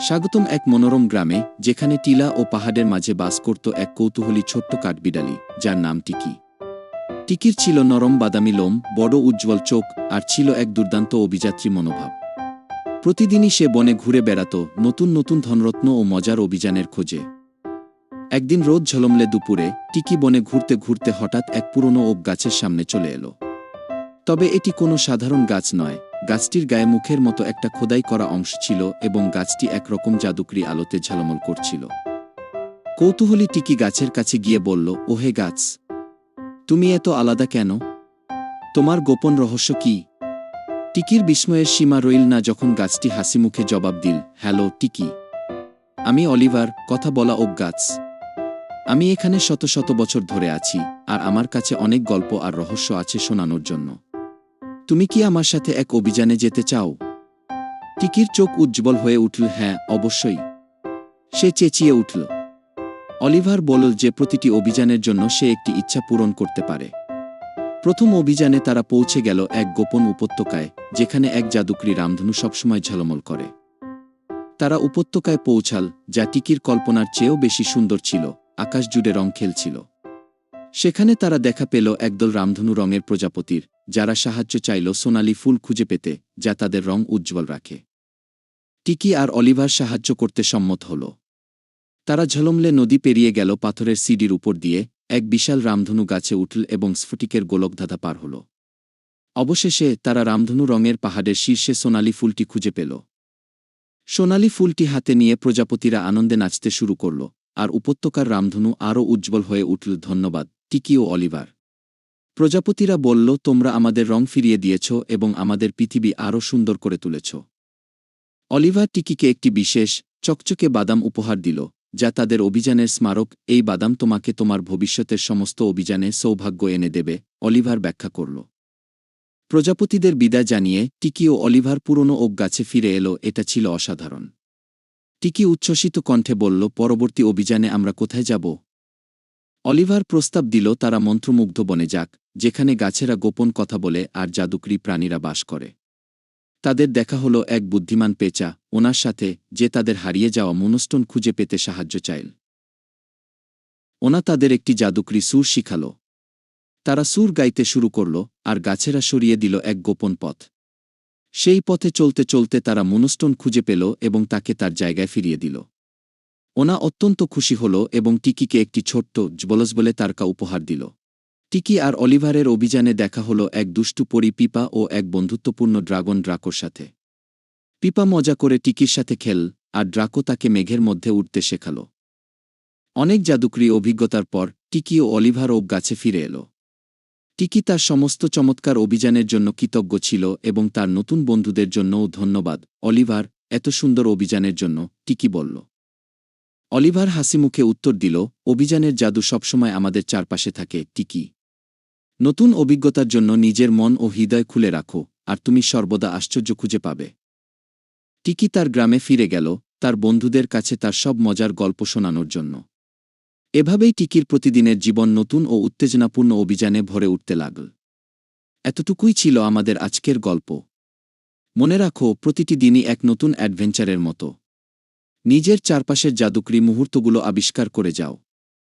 স্বাগতম এক মনোরম গ্রামে, যেখানে টিলা ও পাহাড়ের মাঝে বাস করত এক কৌতূহলী ছোট্ট কাঠবিড়ালি, যার নাম টিকি। টিকির ছিল নরম বাদামি লোম, বড় উজ্জ্বল চোখ, আর ছিল এক দুর্দান্ত অভিযাত্রী মনোভাব। প্রতিদিনই সে বনে ঘুরে বেড়াত, নতুন নতুন ধনরত্ন ও মজার অভিযানের খোঁজে। একদিন রোদ ঝলমলে দুপুরে, টিকি বনে ঘুরতে ঘুরতে হঠাৎ এক পুরনো ওক গাছের সামনে চলে এলো। তবে এটি কোনো সাধারণ গাছ নয় গাছটির গায়ে মুখের মতো একটা খোদাই করা অংশ ছিল এবং গাছটি একরকম জাদুকরি আলোতে ঝালমল করছিল। কৌতূহলী টিকি গাছের কাছে গিয়ে বলল, ওহে গাছ, তুমি এত আলাদা কেন? তোমার গোপন রহস্য কি? টিকির বিস্ময়ের সীমা রইল না যখন গাছটি হাসি মুখে জবাব দিল, হ্যালো, টিকি, আমি অলিভার, কথা বলা ওক গাছ। আমি এখানে শত শত বছর ধরে আছি, আর আমার কাছে অনেক গল্প আর রহস্য আছে শোনানোর জন্য। তুমি কি আমার সাথে এক অভিযানে যেতে চাও? টিকির চোখ উজ্জ্বল হয়ে উঠল হ্যাঁ অবশ্যই। সে চেঁচিয়ে উঠল। অলিভার বলল যে প্রতিটি অভিযানের জন্য সে একটি ইচ্ছা পূরণ করতে পারে। প্রথম অভিযানে তারা পৌঁছে গেল এক গোপন উপত্যকায়, যেখানে এক জাদুকরি রামধনু সবসময় ঝলমল করে। তারা উপত্যকায় পৌঁছাল, যা টিকির কল্পনার চেয়েও বেশি সুন্দর ছিল আকাশ জুড়ে রং খেলছিল। সেখানে তারা দেখা পেল একদল রামধনু রঙের প্রজাপতির। যারা সাহায্য চাইল সোনালি ফুল খুঁজে পেতে, যা তাদের রং উজ্জ্বল রাখে। টিকি আর অলিভার সাহায্য করতে সম্মত হল। তারা ঝলমলে নদী পেরিয়ে গেল পাথরের সিডির উপর দিয়ে, এক বিশাল রামধনু গাছে উঠল এবং স্ফটিকের গোলকধাঁধা পার হল। অবশেষে তারা রামধনু রঙের পাহাড়ের শীর্ষে সোনালি ফুলটি খুঁজে পেল। সোনালি ফুলটি হাতে নিয়ে প্রজাপতিরা আনন্দে নাচতে শুরু করল, আর উপত্যকার রামধনু আরও উজ্জ্বল হয়ে উঠল। ধন্যবাদ, টিকি ও অলিভার। প্রজাপতিরা বলল, তোমরা আমাদের রং ফিরিয়ে দিয়েছ এবং আমাদের পৃথিবী আরও সুন্দর করে তুলেছ। অলিভার টিকিকে একটি বিশেষ, চকচকে বাদাম উপহার দিল, যা তাদের অভিযানের স্মারক, এই বাদাম তোমাকে তোমার ভবিষ্যতের সমস্ত অভিযানে সৌভাগ্য এনে দেবে, অলিভার ব্যাখ্যা করল। প্রজাপতিদের বিদায় জানিয়ে টিকি ও অলিভার পুরনো ওক গাছে ফিরে এলো, এটা ছিল অসাধারণ। টিকি উচ্ছ্বসিত কণ্ঠে বলল, পরবর্তী অভিযানে আমরা কোথায় যাব? অলিভার প্রস্তাব দিল, তারা মন্ত্রমুগ্ধ বনে যাক, যেখানে গাছেরা গোপন কথা বলে আর জাদুকরি প্রাণীরা বাস করে। তাদের দেখা হলো এক বুদ্ধিমান পেঁচা, ওনার সাথে যে তাদের হারিয়ে যাওয়া মনস্টোন খুঁজে পেতে সাহায্য চাইল। ওনা তাদের একটি জাদুকরি সুর শিখাল। তারা সুর গাইতে শুরু করল আর গাছেরা সরিয়ে দিল এক গোপন পথ। সেই পথে চলতে চলতে তারা মনস্টোন খুঁজে পেল এবং তাকে তার জায়গায় ফিরিয়ে দিল। ওনা অত্যন্ত খুশি হল এবং টিকিকে একটি ছোট্ট জবলস বলে তারকা উপহার দিল। টিকি আর অলিভারের অভিযানে দেখা হল এক দুষ্টু পরি পিপা ও এক বন্ধুত্বপূর্ণ ড্রাগন ড্রাকোর সাথে। পিপা মজা করে টিকির সাথে খেল আর ড্রাকো তাকে মেঘের মধ্যে উঠতে শেখাল। অনেক জাদুকরি অভিজ্ঞতার পর টিকি ও অলিভার ওক গাছে ফিরে এল। টিকি তার সমস্ত চমৎকার অভিযানের জন্য কৃতজ্ঞ ছিল এবং তার নতুন বন্ধুদের জন্যও ধন্যবাদ। অলিভার, এত সুন্দর অভিযানের জন্য, টিকি বলল। অলিভার হাসিমুখে উত্তর দিল, অভিযানের জাদু সবসময় আমাদের চারপাশে থাকে, টিকি। নতুন অভিজ্ঞতার জন্য নিজের মন ও হৃদয় খুলে রাখো, আর তুমি সর্বদা আশ্চর্য খুঁজে পাবে টিকি তার গ্রামে ফিরে গেল, তার বন্ধুদের কাছে তার সব মজার গল্প শোনানোর জন্য। এভাবেই টিকির প্রতিদিনের জীবন নতুন ও উত্তেজনাপূর্ণ অভিযানে ভরে উঠতে লাগল। এতটুকুই ছিল আমাদের আজকের গল্প। মনে রাখো, প্রতিটি দিনই এক নতুন অ্যাডভেঞ্চারের মতো। নিজের চারপাশের জাদুকরি মুহূর্তগুলো আবিষ্কার করে যাও।